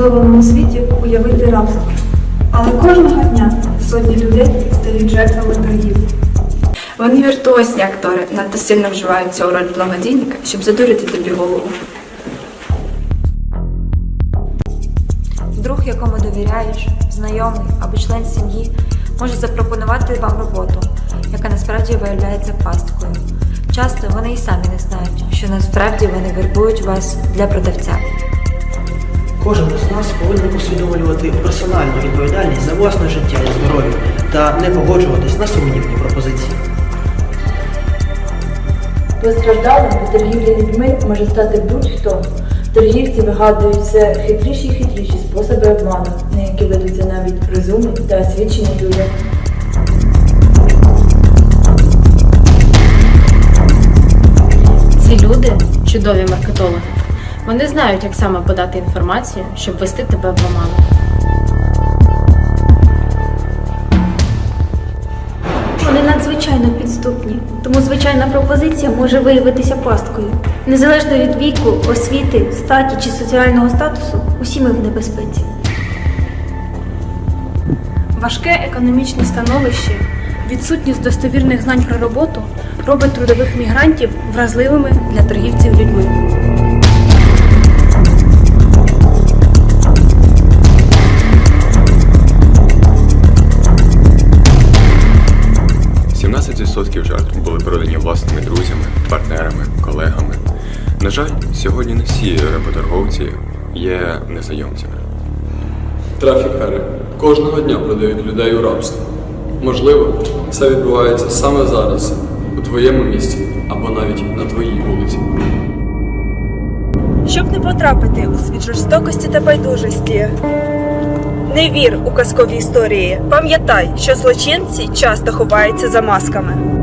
цивілізованому світі уявити рабство. Але кожного дня сотні людей стають жертвами торгів. Вони віртуозні актори надто сильно вживають цю роль благодійника, щоб задурити тобі голову. Друг, якому довіряєш, знайомий або член сім'ї, може запропонувати вам роботу, яка насправді виявляється пасткою. Часто вони і самі не знають, що насправді вони вербують вас для продавця. Кожен з нас повинен усвідомлювати персональну відповідальність за власне життя і здоров'я та не погоджуватись на сумнівні пропозиції. Постраждалим від торгівлі людьми може стати будь-хто. Торгівці вигадують все хитріші і хитріші способи обману, на які ведуться навіть розумні та освічені люди. Ці люди чудові маркетологи. Вони знають, як саме подати інформацію, щоб вести тебе в оману. Вони надзвичайно підступні, тому звичайна пропозиція може виявитися пасткою. Незалежно від віку, освіти, статі чи соціального статусу, усі ми в небезпеці. Важке економічне становище, відсутність достовірних знань про роботу робить трудових мігрантів вразливими для торгівців людьми. – 17% жертв були продані власними друзями, партнерами, колегами. На жаль, сьогодні не всі работорговці є незнайомцями. Трафікери кожного дня продають людей у рабство. Можливо, це відбувається саме зараз, у твоєму місті або навіть на твоїй вулиці. Щоб не потрапити у світ жорстокості та байдужості. Не вір у казкові історії. Пам'ятай, що злочинці часто ховаються за масками.